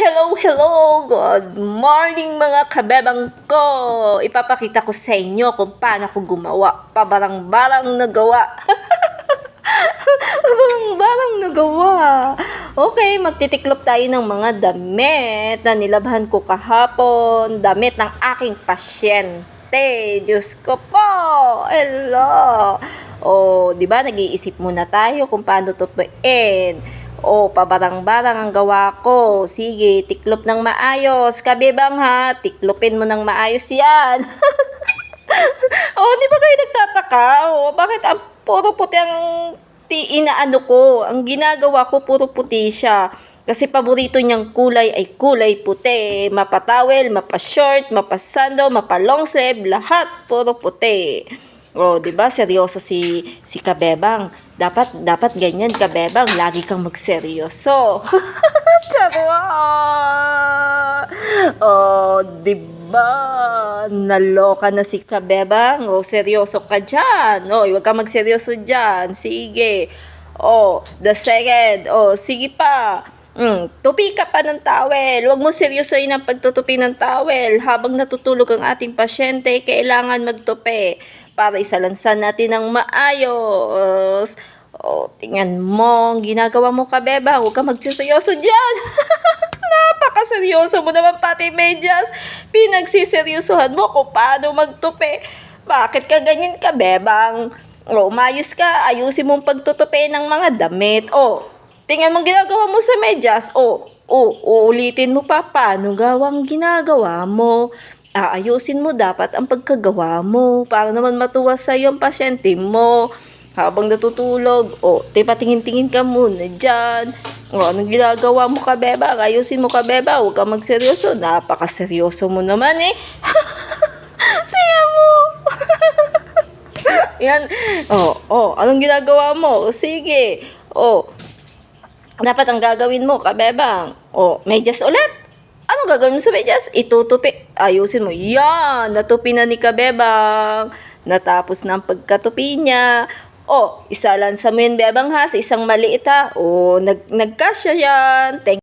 hello, hello! Good morning mga kabebang ko! Ipapakita ko sa inyo kung paano ko gumawa. Pabarang-barang nagawa. Pabarang-barang nagawa. Okay, magtitiklop tayo ng mga damit na nilabhan ko kahapon. Damit ng aking pasyente. Diyos ko po! Hello! O, di ba, nag-iisip muna tayo kung paano tupuin. O, pabarang-barang ang gawa ko. Sige, tiklop ng maayos. Kabibang ha, tiklopin mo ng maayos yan. oh, di ba kayo nagtataka? Oh, bakit ang puro puti ang ti inaano ko? Ang ginagawa ko, puro puti siya. Kasi paborito niyang kulay ay kulay puti. Mapatawel, mapa-short, mapasando, mapa-long sleeve, lahat puro puti. Oh, 'di ba? Seryoso si si Kabebang. Dapat dapat ganyan Kabebang, lagi kang magseryoso. Charot! Oh, 'di ba? Naloka na si Kabebang. Oh, seryoso ka diyan. Oh, huwag ka magseryoso diyan. Sige. Oh, the second. Oh, sige pa. Mm, tupi ka pa ng towel. Huwag mo seryosoin ang pagtutupi ng towel. Habang natutulog ang ating pasyente, kailangan magtupi para isalansan natin ng maayos. O, tingnan mo, ginagawa mo kabeba. Huwag ka magsiseryoso dyan. Napakaseryoso mo naman pati medyas. Pinagsiseryosohan mo kung paano magtupi. Bakit ka ganyan kabebang? O, umayos ka. Ayusin mong pagtutupi ng mga damit. O, tingnan mo ginagawa mo sa medyas. O, o, uulitin mo pa paano gawang ginagawa mo. Aayusin mo dapat ang pagkagawa mo para naman matuwa sa iyo ang pasyente mo. Habang natutulog, o, te patingin-tingin ka muna dyan. O, anong ginagawa mo ka, beba? Ayusin mo ka, beba. Huwag ka magseryoso. Napakaseryoso mo naman eh. Tingnan mo. Yan. O, o, anong ginagawa mo? O, sige. O, dapat ang gagawin mo, kabebang. O, medyas ulit. Anong gagawin mo sa medyas? Itutupi. Ayusin mo. Yan! Natupi na ni kabebang. Natapos na ang pagkatupi niya. O, isalansa mo yun, bebang ha, sa isang maliit ha. O, nag, nagkasya yan. Thank